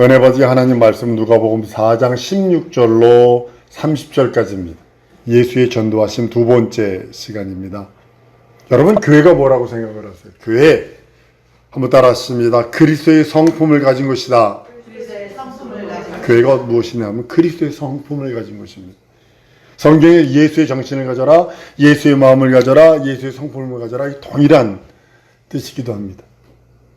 은혜 받으 하나님 말씀 누가복음 4장 16절로 30절까지입니다. 예수의 전도하심 두 번째 시간입니다. 여러분 교회가 뭐라고 생각을 하세요? 교회 한번 따라하십니다. 그리스도의 성품을 가진 것이다. 교회가 무엇이냐면 그리스도의 성품을 가진 것입니다. 성경에 예수의 정신을 가져라, 예수의 마음을 가져라, 예수의 성품을 가져라 이 동일한 뜻이기도 합니다.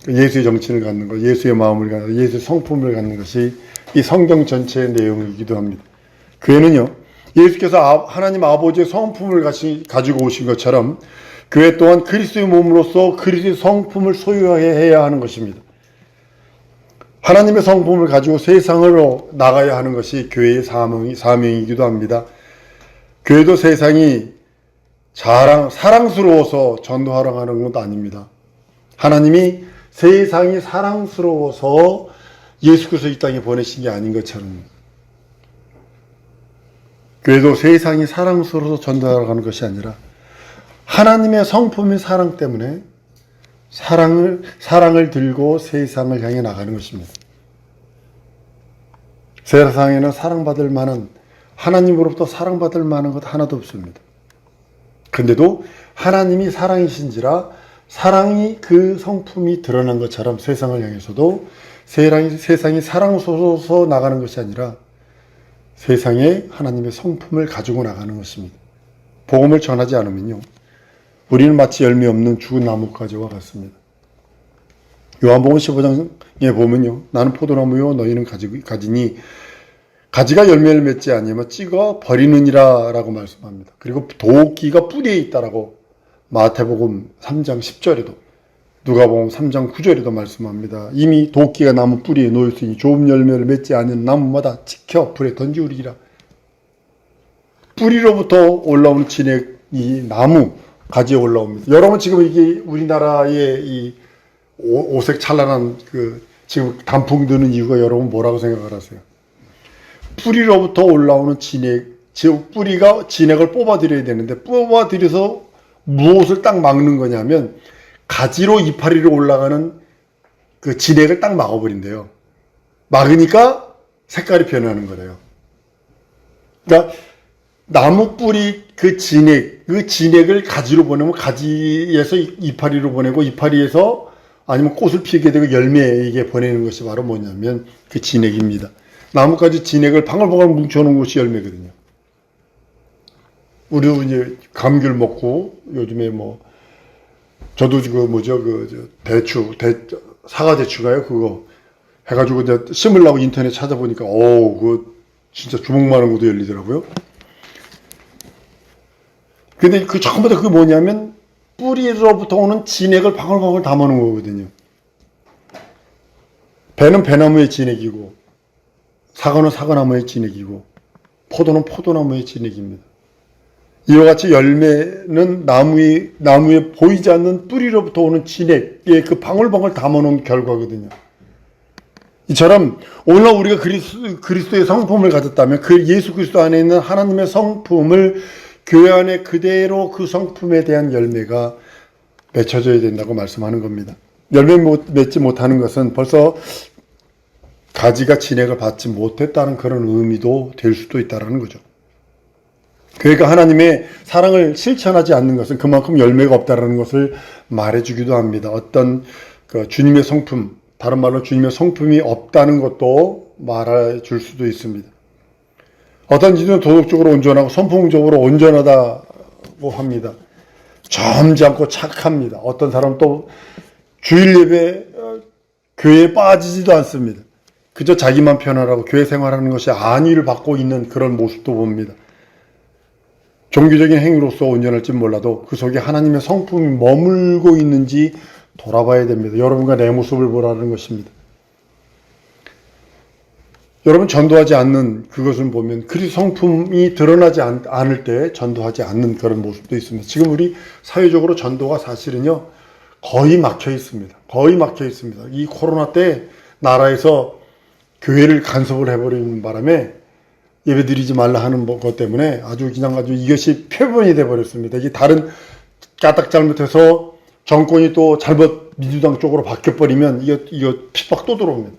예수의 정신을 갖는 것, 예수의 마음을 갖는 것, 예수의 성품을 갖는 것이 이 성경 전체의 내용이기도 합니다. 교회는요, 예수께서 아- 하나님 아버지의 성품을 가지고 오신 것처럼 교회 또한 그리스도의 몸으로서 그리스도의 성품을 소유해야 하는 것입니다. 하나님의 성품을 가지고 세상으로 나가야 하는 것이 교회의 사명, 사명이기도 합니다. 교회도 세상이 자랑, 사랑스러워서 전도하러 가는 것도 아닙니다. 하나님이 세상이 사랑스러워서 예수 그리스도 이 땅에 보내신 게 아닌 것처럼 교회도 세상이 사랑스러워서 전도하러 가는 것이 아니라 하나님의 성품의 사랑 때문에 사랑을 사랑을 들고 세상을 향해 나가는 것입니다. 세상에는 사랑받을 만한 하나님으로부터 사랑받을 만한 것 하나도 없습니다. 근데도 하나님이 사랑이신지라 사랑이 그 성품이 드러난 것처럼 세상을 향해서도 세상이, 세상이 사랑스러워서 나가는 것이 아니라 세상에 하나님의 성품을 가지고 나가는 것입니다. 복음을 전하지 않으면요. 우리는 마치 열매 없는 죽은 나무가지와 같습니다. 요한복음 15장에 보면요. 나는 포도나무요 너희는 가지, 가지니 가지가 열매를 맺지 아니하면 찍어 버리느니라 라고 말씀합니다. 그리고 도끼가 뿌리에 있다라고 마태복음 3장 10절에도 누가복음 3장 9절에도 말씀합니다. 이미 도끼가 나무 뿌리에 놓였으니 좋은 열매를 맺지 않는 나무마다 지켜 불에 던지우리라. 뿌리로부터 올라오는 진액이 나무 가지에 올라옵니다. 여러분 지금 이게 우리나라의 이 오- 오색 찬란한 그 지금 단풍 드는 이유가 여러분 뭐라고 생각을 하세요? 뿌리로부터 올라오는 진액, 즉 뿌리가 진액을 뽑아들여야 되는데 뽑아들여서 무엇을 딱 막는 거냐면 가지로 이파리로 올라가는 그 진액을 딱 막아버린대요. 막으니까 색깔이 변하는 거래요. 그러니까 나무 뿌리 그 진액, 그 진액을 가지로 보내면 가지에서 이- 이파리로 보내고 이파리에서 아니면 꽃을 피게 되고 열매에게 보내는 것이 바로 뭐냐면 그 진액입니다. 나뭇가지 진액을 방울방울 뭉쳐놓은 것이 열매거든요. 우리도 이제 감귤 먹고 요즘에 뭐 저도 그 뭐죠 그저 대추 대 사과 대추가요 그거 해가지고 이제 심으려고 인터넷 찾아보니까 어그 진짜 주먹만한 것도 열리더라고요. 근데 그다 그게 뭐냐면 뿌리로부터 오는 진액을 방울방울 담아놓은 거거든요. 배는 배나무의 진액이고 사과는 사과나무의 진액이고 포도는 포도나무의 진액입니다. 이와 같이 열매는 나무의 나무에 보이지 않는 뿌리로부터 오는 진액의 그 방울방울 담아놓은 결과거든요. 이처럼 오늘날 우리가 그리스, 그리스도의 성품을 가졌다면 그 예수 그리스도 안에 있는 하나님의 성품을 교회 안에 그대로 그 성품에 대한 열매가 맺혀져야 된다고 말씀하는 겁니다. 열매 못, 맺지 못하는 것은 벌써 가지가 진액을 받지 못했다는 그런 의미도 될 수도 있다는 거죠. 교회가 하나님의 사랑을 실천하지 않는 것은 그만큼 열매가 없다는 것을 말해주기도 합니다. 어떤 그 주님의 성품, 다른 말로 주님의 성품이 없다는 것도 말해줄 수도 있습니다. 어떤 이들은 도덕적으로 온전하고 선풍적으로 온전하다고 합니다. 점잖고 착합니다. 어떤 사람은 또 주일 예배 어, 교회에 빠지지도 않습니다. 그저 자기만 편하라고 교회 생활하는 것이 안위를 받고 있는 그런 모습도 봅니다. 종교적인 행위로서 온전할지 몰라도 그 속에 하나님의 성품이 머물고 있는지 돌아봐야 됩니다. 여러분과 내 모습을 보라는 것입니다. 여러분 전도하지 않는 그것을 보면 그리 성품이 드러나지 않, 않을 때 전도하지 않는 그런 모습도 있습니다. 지금 우리 사회적으로 전도가 사실은요 거의 막혀 있습니다. 거의 막혀 있습니다. 이 코로나 때 나라에서 교회를 간섭을 해버리는 바람에 예배 드리지 말라 하는 뭐것 때문에 아주 그냥 아주 이것이 표본이 돼 버렸습니다. 이게 다른 까딱 잘못해서 정권이 또 잘못 민주당 쪽으로 바뀌어 버리면 이거 이거 핍박 또 들어옵니다.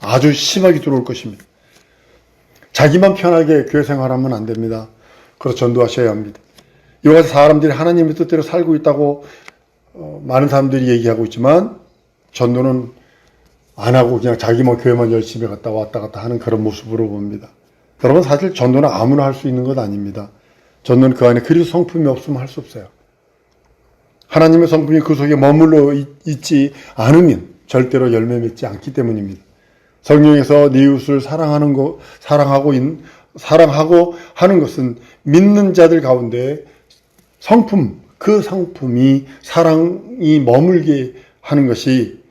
아주 심하게 들어올 것입니다. 자기만 편하게 교회 생활하면 안 됩니다. 그래서 전도하셔야 합니다. 이와 같이 사람들이 하나님의 뜻대로 살고 있다고 어, 많은 사람들이 얘기하고 있지만 전도는 안 하고 그냥 자기만 교회만 열심히 갔다 왔다 갔다 하는 그런 모습으로 봅니다. 여러분 사실 전도는 아무나 할 수 있는 것 아닙니다. 전도는 그 안에 그리스도 성품이 없으면 할 수 없어요. 하나님의 성품이 그 속에 머물러 있- 있지 않으면 절대로 열매 맺지 않기 때문입니다. 성경에서 네 이웃을 사랑하는 거 사랑하고 있, 사랑하고 하는 것은 믿는 자들 가운데 성품 그 성품이 사랑이 머물게 하는 것이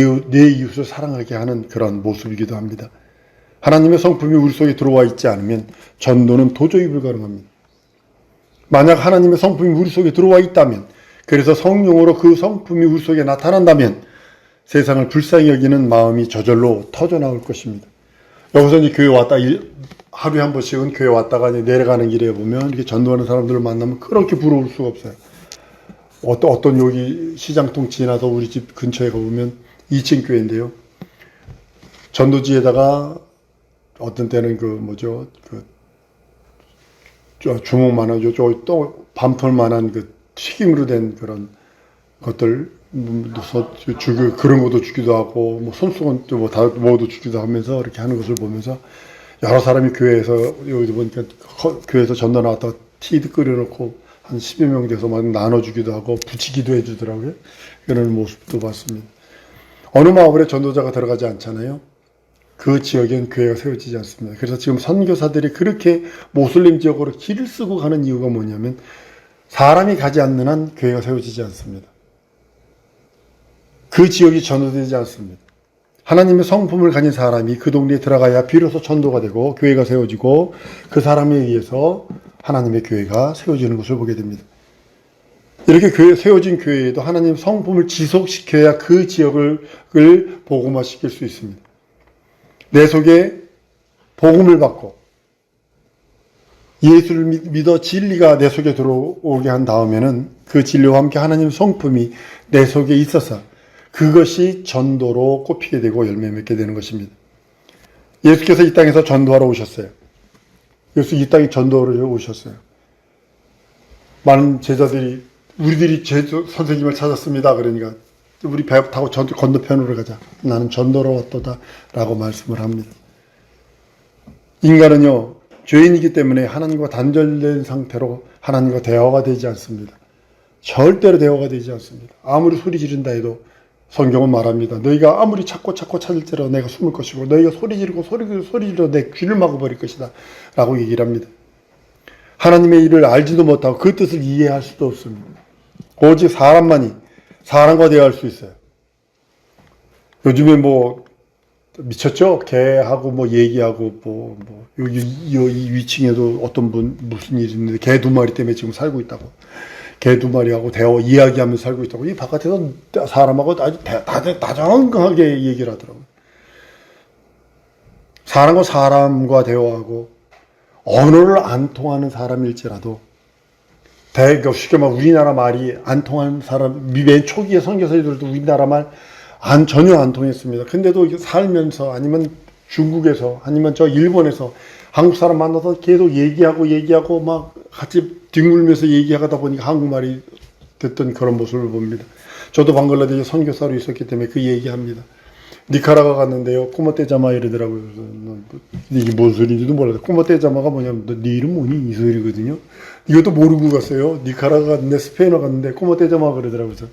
이웃- 내 이웃을 사랑하게 하는 그런 모습이기도 합니다. 하나님의 성품이 우리 속에 들어와 있지 않으면 전도는 도저히 불가능합니다. 만약 하나님의 성품이 우리 속에 들어와 있다면, 그래서 성령으로 그 성품이 우리 속에 나타난다면 세상을 불쌍히 여기는 마음이 저절로 터져 나올 것입니다. 여기서 이제 교회 왔다, 일- 하루에 한 번씩은 교회 왔다가 내려가는 길에 보면 이렇게 전도하는 사람들을 만나면 그렇게 부러울 수가 없어요. 어떤, 어떤 여기 시장통 지나서 우리 집 근처에 가보면 2층 교회인데요. 전도지에다가 어떤 때는 그 뭐죠, 그저 주먹만한 저또 밤톨만한 그 튀김으로 된 그런 것들 뭐 서- 주기 그런 것도 주기도 하고 뭐 손수건 뭐다 뭐도 주기도 하면서 이렇게 하는 것을 보면서 여러 사람이 교회에서 여기 보니까 허- 교회에서 전도 나왔다가 티도 끓여놓고 한 10여 명 돼서 막 나눠주기도 하고 붙이기도 해주더라고요. 그런 모습도 봤습니다. 어느 마을에 전도자가 들어가지 않잖아요. 그 지역엔 교회가 세워지지 않습니다. 그래서 지금 선교사들이 그렇게 모슬림 지역으로 길을 쓰고 가는 이유가 뭐냐면 사람이 가지 않는 한 교회가 세워지지 않습니다. 그 지역이 전도되지 않습니다. 하나님의 성품을 가진 사람이 그 동네에 들어가야 비로소 전도가 되고 교회가 세워지고 그 사람에 의해서 하나님의 교회가 세워지는 것을 보게 됩니다. 이렇게 교회, 세워진 교회에도 하나님 성품을 지속시켜야 그 지역을 을 복음화시킬 수 있습니다. 내 속에 복음을 받고 예수를 믿- 믿어 진리가 내 속에 들어오게 한 다음에는 그 진리와 함께 하나님 성품이 내 속에 있어서 그것이 전도로 꼽히게 되고 열매 맺게 되는 것입니다. 예수께서 이 땅에서 전도하러 오셨어요. 예수 이 땅에 전도하러 오셨어요. 많은 제자들이 우리들이 제주 선생님을 찾았습니다. 그러니까 우리 배 타고 전, 건너편으로 가자. 나는 전도로 왔도다. 라고 말씀을 합니다. 인간은요, 죄인이기 때문에 하나님과 단절된 상태로 하나님과 대화가 되지 않습니다. 절대로 대화가 되지 않습니다. 아무리 소리 지른다 해도 성경은 말합니다. 너희가 아무리 찾고 찾고 찾을지라도 내가 숨을 것이고 너희가 소리 지르고 소리 지르고 소리 지르고 내 귀를 막아버릴 것이다. 라고 얘기를 합니다. 하나님의 일을 알지도 못하고 그 뜻을 이해할 수도 없습니다. 오직 사람만이 사람과 대화할 수 있어요. 요즘에 뭐 미쳤죠? 개하고 뭐 얘기하고 뭐, 뭐 여기 이, 이 위층에도 어떤 분 무슨 일이 있는데 개 두 마리 때문에 지금 살고 있다고. 개 두 마리하고 대화 이야기하면서 살고 있다고. 이 바깥에서 사람하고 아주 다, 다, 다정하게 얘기를 하더라고요. 사람과 사람과 대화하고 언어를 안 통하는 사람일지라도 대그 쉽게 말 우리나라 말이 안 통하는 사람 맨 초기에 선교사들도 우리나라 말 안 전혀 안 통했습니다. 근데도 살면서 아니면 중국에서 아니면 저 일본에서 한국 사람 만나서 계속 얘기하고 얘기하고 막 같이 뒹굴면서 얘기하다 보니까 한국말이 됐던 그런 모습을 봅니다. 저도 방글라데시 선교사로 있었기 때문에 그 얘기합니다. 니카라가 갔는데요. 꼬마 떼자마 이러더라고요. 뭐, 이게 뭔 소리인지도 몰라서 꼬마 떼자마가 뭐냐면 너, 네 이름 뭐니? 이 소리거든요. 이것도 모르고 갔어요. 니카라가 갔는데 스페인어 갔는데 꼬마 떼자마 그러더라고요.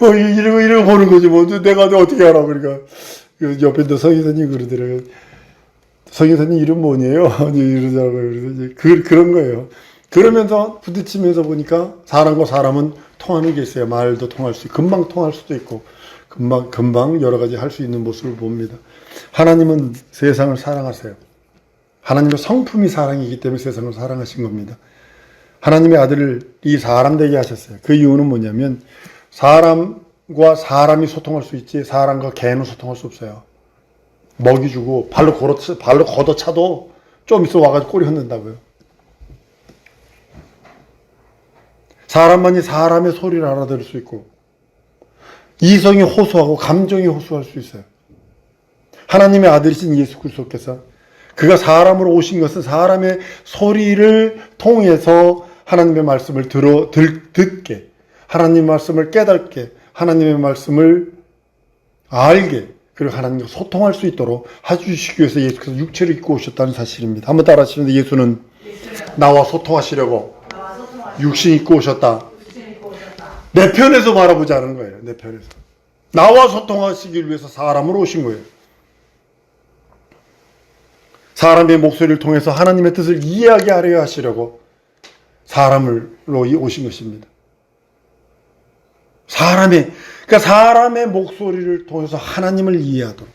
어, 이- 이러고 이러고 보는 거지 뭐 내가 어떻게 알아 그러니까 그 옆에 있는 성의사님 그러더라고요. 성의사님 이름 뭐니에요? 이러더라고요. 그래서 그, 그런 거예요. 그러면서 부딪히면서 보니까 사람과 사람은 통하는 게 있어요. 말도 통할 수 있고 금방 통할 수도 있고 금방 금방 여러 가지 할 수 있는 모습을 봅니다. 하나님은 세상을 사랑하세요. 하나님의 성품이 사랑이기 때문에 세상을 사랑하신 겁니다. 하나님의 아들을 이 사람 되게 하셨어요. 그 이유는 뭐냐면 사람과 사람이 소통할 수 있지 사람과 개는 소통할 수 없어요. 먹이 주고 발로 걸어 발로 걷어 차도 좀 있어 와가지고 꼬리 흔든다고요. 사람만이 사람의 소리를 알아들을 수 있고 이성이 호소하고 감정이 호소할 수 있어요. 하나님의 아들이신 예수 그리스도께서 그가 사람으로 오신 것은 사람의 소리를 통해서 하나님의 말씀을 들어 들, 듣게 하나님의 말씀을 깨닫게 하나님의 말씀을 알게 그리고 하나님과 소통할 수 있도록 해주시기 위해서 예수께서 육체를 입고 오셨다는 사실입니다. 한번 따라 하시는데 예수는 나와 소통하시려고 육신 입고 오셨다. 내 편에서 바라보자는 거예요. 내 편에서. 나와 소통하시기 위해서 사람으로 오신 거예요. 사람의 목소리를 통해서 하나님의 뜻을 이해하게 하려 하시려고 사람으로 오신 것입니다. 사람의, 그러니까 사람의 목소리를 통해서 하나님을 이해하도록.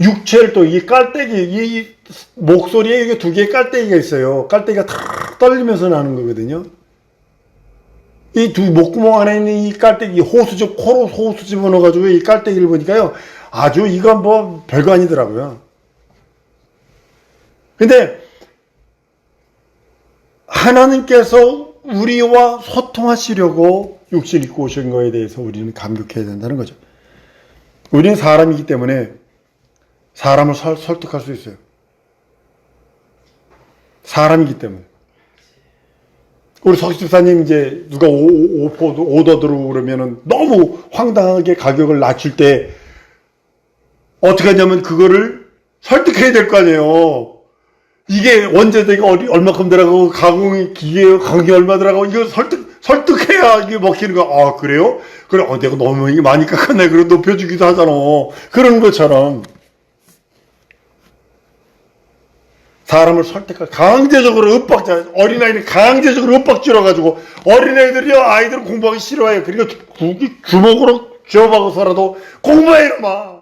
육체를 또, 이 깔때기, 이 목소리에 이게 두 개의 깔때기가 있어요. 깔때기가 탁 떨리면서 나는 거거든요. 이 두 목구멍 안에 있는 이 깔때기, 호수집, 코로 호수 집어넣어가지고 이 깔때기를 보니까요. 아주 이건 뭐 별거 아니더라고요. 근데 하나님께서 우리와 소통하시려고 육신 입고 오신 거에 대해서 우리는 감격해야 된다는 거죠. 우리는 사람이기 때문에 사람을 설, 설득할 수 있어요. 사람이기 때문에. 우리 석 집사님 이제 누가 오, 오, 오더 들어오고 그러면은 너무 황당하게 가격을 낮출 때 어떻게 하냐면 그거를 설득해야 될 거 아니에요. 이게 원재대가 어디 얼마큼 들어가고 가공이 기계 가격이 얼마 들어가고 이거 설득 설득해야 이게 먹히는 거. 아 그래요? 그래 어 내가 너무 많이 깎았네. 그래 높여주기도 하잖아. 그런 것처럼 사람을 설득할 강제적으로 윽박자 어린아이를 강제적으로 윽박질러 가지고 어린아이들이요 아이들은 공부하기 싫어해요. 그러니까 주- 주먹으로 쥐어박아서라도 공부해 이놈아.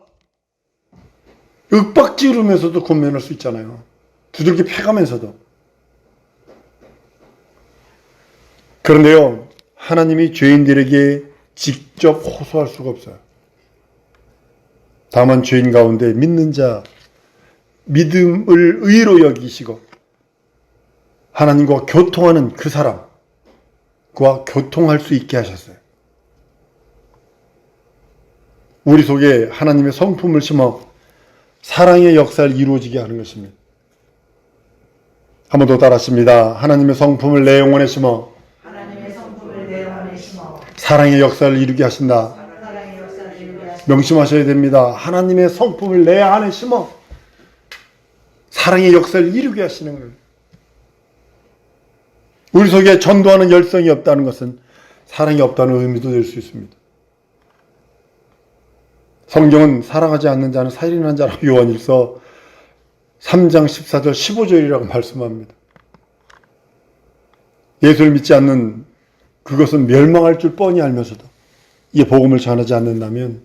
윽박지르면서도 권면할 수 있잖아요. 두들겨 패가면서도. 그런데요, 하나님이 죄인들에게 직접 호소할 수가 없어요. 다만 죄인 가운데 믿는 자, 믿음을 의로 여기시고, 하나님과 교통하는 그 사람, 그와 교통할 수 있게 하셨어요. 우리 속에 하나님의 성품을 심어 사랑의 역사를 이루어지게 하는 것입니다. 한번 더 따라하십니다. 하나님의 성품을 내 영혼에 심어 사랑의 역사를 이루게 하신다. 명심하셔야 됩니다. 하나님의 성품을 내 안에 심어 사랑의 역사를 이루게 하시는 거예요. 우리 속에 전도하는 열성이 없다는 것은 사랑이 없다는 의미도 될 수 있습니다. 성경은 사랑하지 않는 자는 살인한 자라고 요한일서 3장 14절 15절이라고 말씀합니다. 예수를 믿지 않는 그것은 멸망할 줄 뻔히 알면서도 이 복음을 전하지 않는다면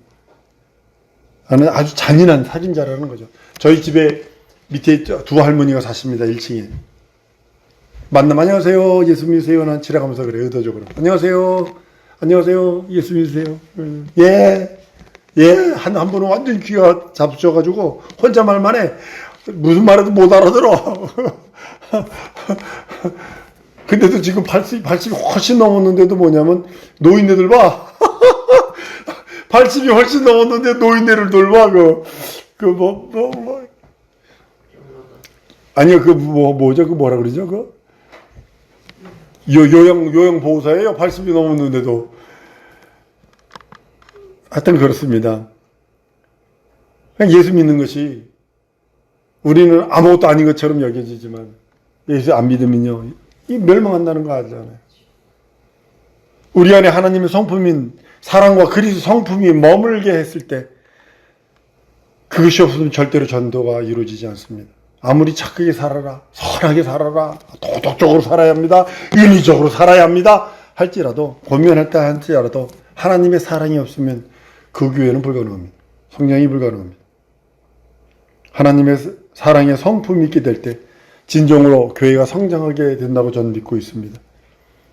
나는 아주 잔인한 살인자라는 거죠. 저희 집에 밑에 두 할머니가 사십니다. 1층에. 만남 안녕하세요. 예수 믿으세요. 난 지나가면서 그래 의도적으로. 안녕하세요. 안녕하세요. 예수 믿으세요. 음, 예. 예. 한, 한 분은 완전 귀가 잡수셔가지고 혼자 말만 해. 무슨 말해도 못 알아들어. 근데도 지금 80, 80이 훨씬 넘었는데도 뭐냐면 노인네들 봐. 80이 훨씬 넘었는데 노인네를 돌봐 그 그 뭐 뭐 뭐 아니요 그 뭐 뭐죠? 그 뭐라 그러죠? 그? 요, 요양 요양 보호사예요? 80이 넘었는데도. 하여튼 그렇습니다. 그냥 예수 믿는 것이 우리는 아무것도 아닌 것처럼 여겨지지만 예수 안 믿으면요 이 멸망한다는 거 알잖아요. 우리 안에 하나님의 성품인 사랑과 그리스도 성품이 머물게 했을 때 그것이 없으면 절대로 전도가 이루어지지 않습니다. 아무리 착하게 살아라, 선하게 살아라, 도덕적으로 살아야 합니다, 인위적으로 살아야 합니다 할지라도 고민할 때 할지라도 하나님의 사랑이 없으면 그 교회는 불가능합니다. 성장이 불가능합니다. 하나님의 사랑의 성품이 있게 될 때 진정으로 교회가 성장하게 된다고 저는 믿고 있습니다.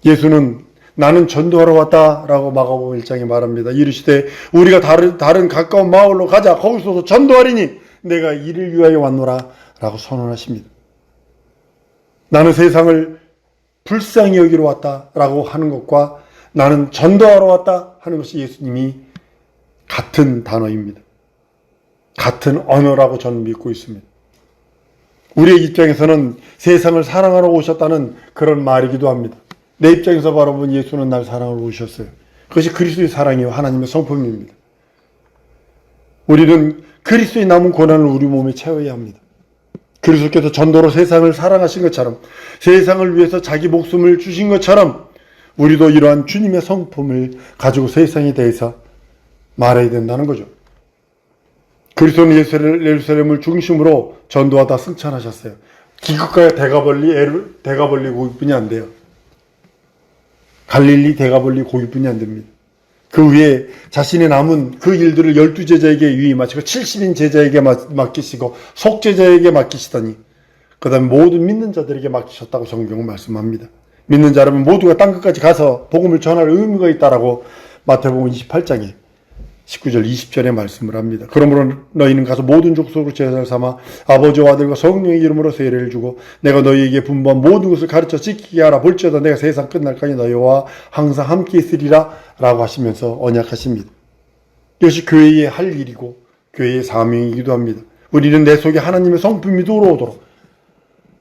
예수는 나는 전도하러 왔다라고 마가복음 1장에 말합니다. 이르시되 우리가 다른 다른 가까운 마을로 가자. 거기서도 전도하리니 내가 이를 위하여 왔노라 라고 선언하십니다. 나는 세상을 불쌍히 여기러 왔다 라고 하는 것과 나는 전도하러 왔다 하는 것이 예수님이 같은 단어입니다. 같은 언어라고 저는 믿고 있습니다. 우리의 입장에서는 세상을 사랑하러 오셨다는 그런 말이기도 합니다. 내 입장에서 바라보면 예수는 날 사랑하러 오셨어요. 그것이 그리스도의 사랑이요 하나님의 성품입니다. 우리는 그리스도의 남은 고난을 우리 몸에 채워야 합니다. 그리스도께서 전도로 세상을 사랑하신 것처럼 세상을 위해서 자기 목숨을 주신 것처럼 우리도 이러한 주님의 성품을 가지고 세상에 대해서 말해야 된다는 거죠. 그리스도는 예루살렘- 예루살렘을 중심으로 전도하다 승천하셨어요. 기껏가야 대가벌리 대가벌리 고기뿐이 안 돼요. 갈릴리 대가벌리 고기뿐이 안 됩니다. 그 위에 자신의 남은 그 일들을 열두 제자에게 위임하시고 70인 제자에게 맡- 맡기시고 속제자에게 맡기시더니 그 다음에 모든 믿는 자들에게 맡기셨다고 성경은 말씀합니다. 믿는 자라면 모두가 땅 끝까지 가서 복음을 전할 의무가 있다라고 마태복음 28장에 19절 20절에 말씀을 합니다. 그러므로 너희는 가서 모든 족속으로 제자를 삼아 아버지와 아들과 성령의 이름으로 세례를 주고 내가 너희에게 분부한 모든 것을 가르쳐 지키게 하라 볼지어다 내가 세상 끝날까지 너희와 항상 함께 있으리라 라고 하시면서 언약하십니다. 이것이 교회의 할 일이고 교회의 사명이기도 합니다. 우리는 내 속에 하나님의 성품이 들어오도록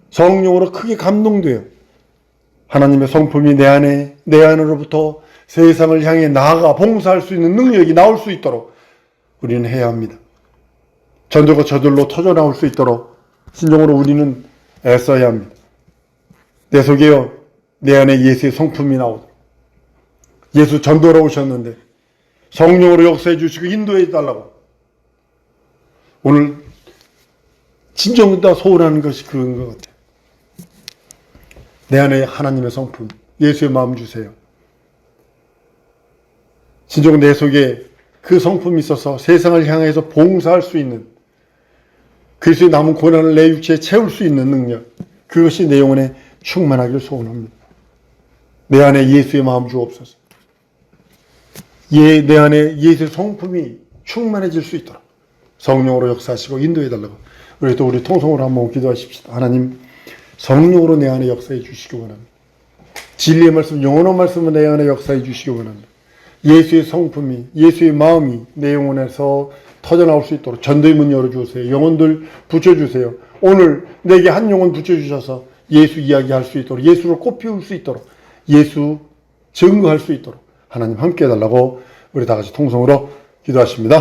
성령으로 크게 감동돼요. 하나님의 성품이 내 안에 내 안으로부터 세상을 향해 나아가 봉사할 수 있는 능력이 나올 수 있도록 우리는 해야 합니다. 전도가 저절로 터져 나올 수 있도록 신종으로 우리는 애써야 합니다. 내 속에요 내 안에 예수의 성품이 나오도록 예수 전도로 오셨는데 성령으로 역사해 주시고 인도해 달라고 오늘 진정 다 소원하는 것이 그런 것 같아요. 내 안에 하나님의 성품, 예수의 마음 주세요. 진정 내 속에 그 성품이 있어서 세상을 향해서 봉사할 수 있는 그리스도의 남은 고난을 내 육체에 채울 수 있는 능력 그것이 내 영혼에 충만하기를 소원합니다. 내 안에 예수의 마음 주옵소서. 예, 내 안에 예수의 성품이 충만해질 수 있도록 성령으로 역사하시고 인도해 달라고 우리 또 우리 통성으로 한번 기도하십시다. 하나님 성령으로 내 안에 역사해 주시기 원합니다. 진리의 말씀, 영원한 말씀을 내 안에 역사해 주시기 원합니다. 예수의 성품이, 예수의 마음이 내 영혼에서 터져나올 수 있도록 전도의 문 열어주세요. 영혼들 붙여주세요. 오늘 내게 한 영혼 붙여주셔서 예수 이야기할 수 있도록, 예수를 꽃피울 수 있도록, 예수 증거할 수 있도록 하나님 함께 해달라고 우리 다 같이 통성으로 기도하십니다.